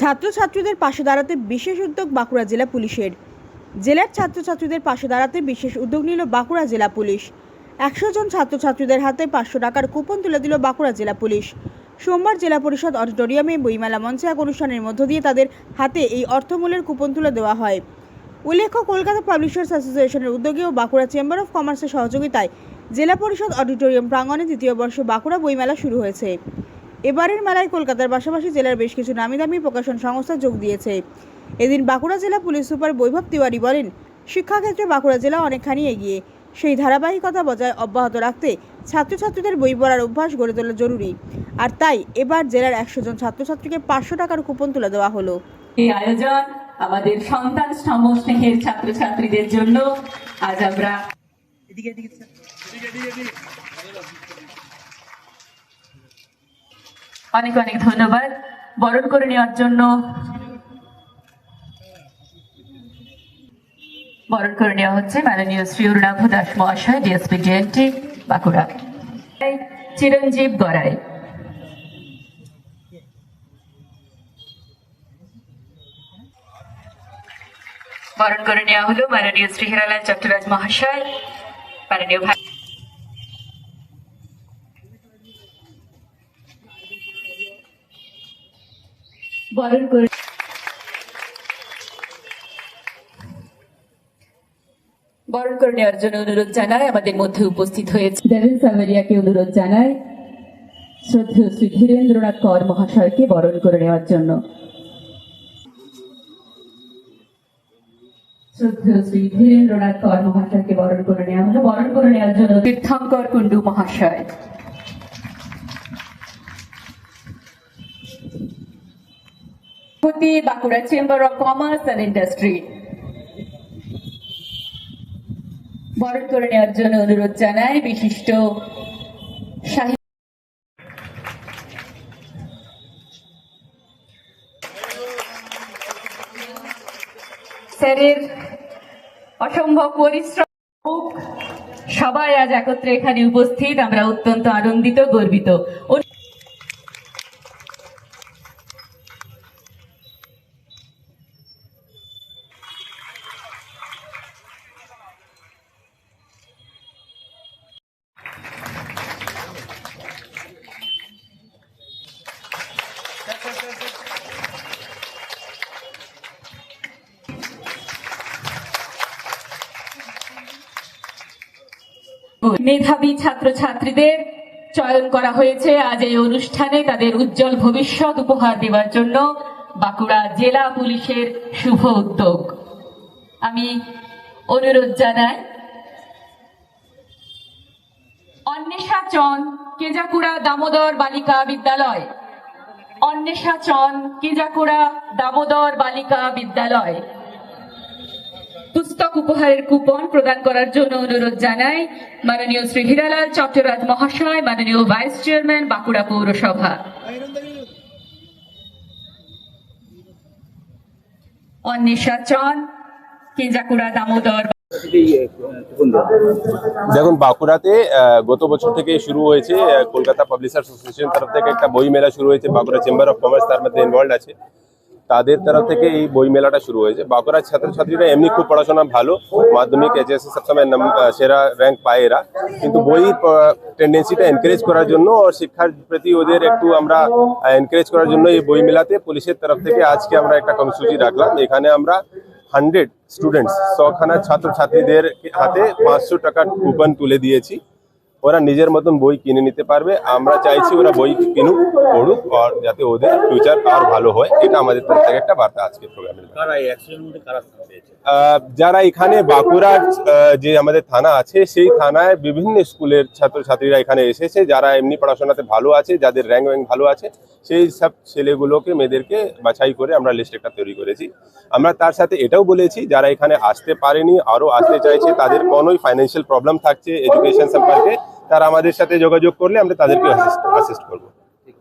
ছাত্রছাত্রীদের পাশে দাঁড়াতে বিশেষ উদ্যোগ বাঁকুড়া জেলা পুলিশের। জেলার ছাত্রছাত্রীদের পাশে দাঁড়াতে বিশেষ উদ্যোগ নিল বাঁকুড়া জেলা পুলিশ। একশো জন ছাত্রছাত্রীদের হাতে পাঁচশো টাকার কুপন তুলে দিল বাঁকুড়া জেলা পুলিশ। সোমবার জেলা পরিষদ অডিটোরিয়ামে বইমেলা মঞ্চে এক অনুষ্ঠানের মধ্য দিয়ে তাদের হাতে এই অর্থমূল্যের কুপন তুলে দেওয়া হয়। উল্লেখ্য, কলকাতা পাবলিশার্স অ্যাসোসিয়েশনের উদ্যোগে ও বাঁকুড়া চেম্বার অফ কমার্সের সহযোগিতায় জেলা পরিষদ অডিটোরিয়াম প্রাঙ্গণে দ্বিতীয় বর্ষ বাঁকুড়া বইমেলা শুরু হয়েছে। এবারের মেলায় কলকাতার পাশাপাশি জেলার বেশ কিছু নামি দামি প্রকাশন সংস্থা যোগ দিয়েছে। এদিন বাঁকুড়া জেলা পুলিশ সুপার বৈভব তিওয়ারি বলেন শিক্ষাক্ষেত্রে বাঁকুড়া জেলা অনেকখানি এগিয়ে সেই ধারাবাহিকতা বজায় অব্যাহত রাখতে ছাত্রছাত্রীদের বই পড়ার অভ্যাস গড়ে তোলা জরুরি। আর তাই এবার জেলার একশো জন ছাত্রছাত্রীকে পাঁচশো টাকার কুপন তুলে দেওয়া হলো। এই আয়োজন আমাদের সন্তান সম স্নেহের ছাত্রছাত্রীদের জন্য আজ আমরা অনেক অনেক ধন্যবাদ। বরণ করে নেওয়ার জন্য। বরণ করে নেওয়া হচ্ছে মাননীয় শ্রী অরুণাভ দাস মহাশয় ডিএসপি জেএনটি বাঁকুড়া। চিরঞ্জীব গড়াই। বরণ করে নেওয়া হলো মাননীয় শ্রী হিরালাল চট্টরাজ মহাশয়, মাননীয় ভাই বরণ করে। বরণ করে নেওয়ার জন্য অনুরোধ জানায় আমাদের মধ্যে উপস্থিত হয়েছে। দেবেন সাভারিয়াকে অনুরোধ জানায় শ্রদ্ধেয় শ্রী ধীরেন্দ্রনাথ কর মহাশয়কে বরণ করে নেওয়ার জন্য। শ্রদ্ধেয় শ্রী ধীরেন্দ্রনাথ কর মহাশয়কে বরণ করে নেওয়া হলো। বরণ করে নেওয়ার জন্য তীর্থঙ্কর কুণ্ডু মহাশয়। সভাপতি Bankura chamber of commerce and industry বরণ করে নেওয়ার জন্য অনুরোধ জানাই বিশিষ্ট অসম্ভব পরিশ্রম সবাই আজ একত্রে এখানে উপস্থিত, আমরা অত্যন্ত আনন্দিত, গর্বিত। মেধাবী ছাত্রছাত্রীদের চয়ন করা হয়েছে। আজ এই অনুষ্ঠানে তাদের উজ্জ্বল ভবিষ্যৎ উপহার দেওয়ার জন্য বাঁকুড়া জেলা পুলিশের শুভ উদ্যোগ। আমি অনুরোধ জানাই, অন্বেষা চন কেজাকুড়া দামোদর বালিকা বিদ্যালয়। অন্বেষা চন কেজাকুড়া দামোদর বালিকা বিদ্যালয়। পুস্তক উপহারের কুপন প্রদান করার জন্য অনুরোধ জানাই মাননীয় শ্রী হীরালাল চট্টরাজ মহাশয়, মাননীয় ভাইস চেয়ারম্যান বাঁকুড়া পৌরসভা। দেখুন, বাঁকুড়াতে গত বছর থেকে শুরু হয়েছে কলকাতা পাবলিশার্স অ্যাসোসিয়েশন তরফ থেকে একটা বই মেলা শুরু হয়েছে, বাঁকুড়া চেম্বার অফ কমার্স, তার মধ্যে ইনভলভ আছে। তাদের তরফ থেকে এই বই মেলাটা শুরু হয়েছে। বাঁকুড়ার ছাত্রছাত্রীরা এমনি খুব পড়াশোনা ভালো। মাধ্যমিক এইচএসএ সবসময় সেরা র্যাঙ্ক পায় এরা। কিন্তু বই টেন্ডেন্সিটা এনকারেজ করার জন্য আর শিক্ষার প্রতি ওদের একটু আমরা এনকারেজ করার জন্য এই বই মেলাতে পুলিশের তরফ থেকে আজকে আমরা একটা কর্মসূচি রাখলাম। এখানে আমরা হান্ড্রেড স্টুডেন্টস ছখানা ছাত্রছাত্রীদের হাতে পাঁচশো টাকার কুপন তুলে দিয়েছি। ওরা নিজের মতন বই কিনে নিতে পারবে। আমরা চাইছি ওরা বই কিনুক পড়ুক আর যাতে ওদের ফিউচার আর ভালো হয়। এটা আমাদের তরফ থেকে একটা বার্তা আজকে আহ, যারা এখানে বাঁকুড়ার যে আমাদের থানা আছে সেই থানায় বিভিন্ন স্কুলের ছাত্রছাত্রীরা এখানে এসেছে। যারা এমনি পড়াশোনাতে ভালো আছে যাদের র্যাঙ্ক র্যাঙ্ক ভালো আছে সেই সব ছেলেগুলোকে মেয়েদেরকে বাছাই করে আমরা লিস্ট একটা তৈরি করেছি। আমরা তার সাথে এটাও বলেছি যারা এখানে আসতে পারেনি আরও আসতে চাইছে তাদের কোনোই ফাইন্যান্সিয়াল প্রবলেম থাকছে এডুকেশন সম্পর্কে। তারা আমাদের সাথে যোগাযোগ করলে আমরা তাদেরকে অ্যাসিস্ট করব।